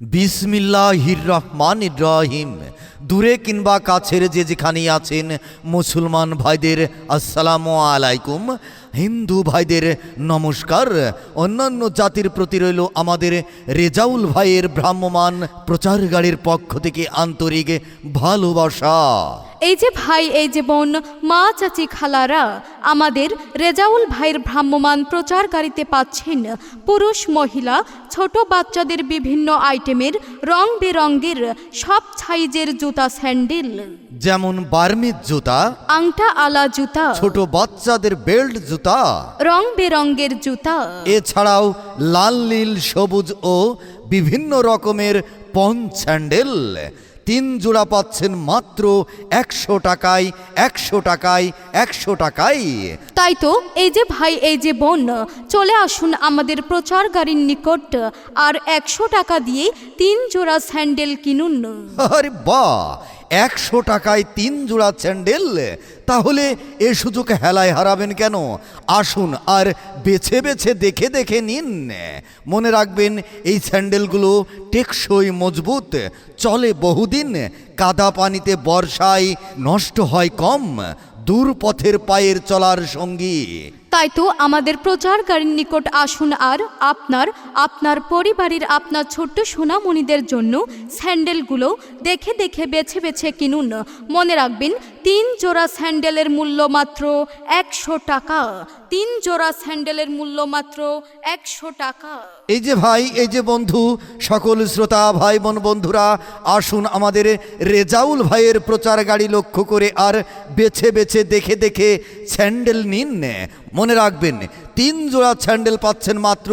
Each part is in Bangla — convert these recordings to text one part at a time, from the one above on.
বিসমিল্লাহির রহমান রহিম। দূরে কিংবা কাছের যে যেখানেই আছেন, মুসলমান ভাইদের আসসালামু আলাইকুম। হিন্দু ভাইদের নমস্কার। অন্যান্য জাতির প্রতি রইল আমাদের রেজাউল ভাইয়ের ভ্রাম্যমান প্রচার গাড়ির পক্ষ থেকে আন্তরিক ভালোবাসা। এই যে ভাই এই যে বোন মা চাচি খালারা আমাদের রেজাউল ভাইয়ের ভ্রাম্যমান প্রচার গাড়িতে পাচ্ছেন পুরুষ মহিলা ছোট বাচ্চাদের বিভিন্ন আইটেমের রং বেরঙ্গের সব সাইজের জুতা স্যান্ডেল। যেমন বার্মিজ জুতা আংটা আলা জুতা ছোট বাচ্চাদের বেল্ট জুতা। রং বেরঙ্গের জুতা। এছাড়াও লাল নীল সবুজ ও বিভিন্ন রকমের পন স্যান্ডেল। তিন জোড়া পাচ্ছেন মাত্র একশো টাকায় একশো টাকায় একশো টাকায়। তাই তো এই যে ভাই এই যে বোন চলে আসুন আমাদের প্রচার গাড়ির নিকট আর একশো টাকা দিয়ে তিন জোড়া স্যান্ডেল কিনুন। আরে বা একশো টাকায় তিন জোড়া স্যান্ডেল তাহলে এ সুযোগ হেলায় হারাবেন কেন? আসুন আর বেছে বেছে দেখে দেখে নিন। মনে রাখবেন, এই স্যান্ডেলগুলো টেকসই মজবুত, চলে বহুদিন, কাদা পানিতে বর্ষায় নষ্ট হয় কম দূর পথের পায়ের চলার সঙ্গী। তাই তো আমাদের প্রচারকারীর নিকট আসুন আর আপনার আপনার পরিবারের আপনার ছোট্ট সোনামণিদের জন্য স্যান্ডেলগুলো দেখে দেখে বেছে বেছে কিনুন। মনে রাখবেন তিন জোড়া স্যান্ডেলের মূল্য মাত্র একশো টাকা। তিন জোড়া স্যান্ডেলের মূল্য মাত্র একশো টাকা। এই যে ভাই, এই যে বন্ধু, সকল শ্রোতা ভাই বোন বন্ধুরা, আসুন আমাদের রেজাউল ভাইয়ের প্রচার গাড়ি লক্ষ্য করে আর বেছে বেছে দেখে দেখে স্যান্ডেল নিন। মনে রাখবেন, তিন জোড়া স্যান্ডেল পাচ্ছেন মাত্র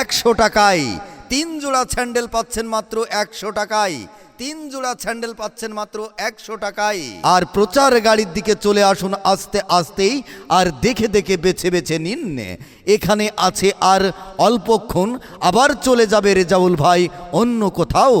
একশো টাকায়। তিন জোড়া স্যান্ডেল পাচ্ছেন মাত্র একশো টাকায়। তিন জোড়া স্যান্ডেল পাচ্ছেন মাত্র একশো টাকায়। আর প্রচার গাড়ির দিকে চলে আসুন আস্তে আস্তেই আর দেখে দেখে বেছে বেছে নিন এখানে আছে আর অল্পক্ষণ, আবার চলে যাবে রেজাউল ভাই অন্য কোথাও।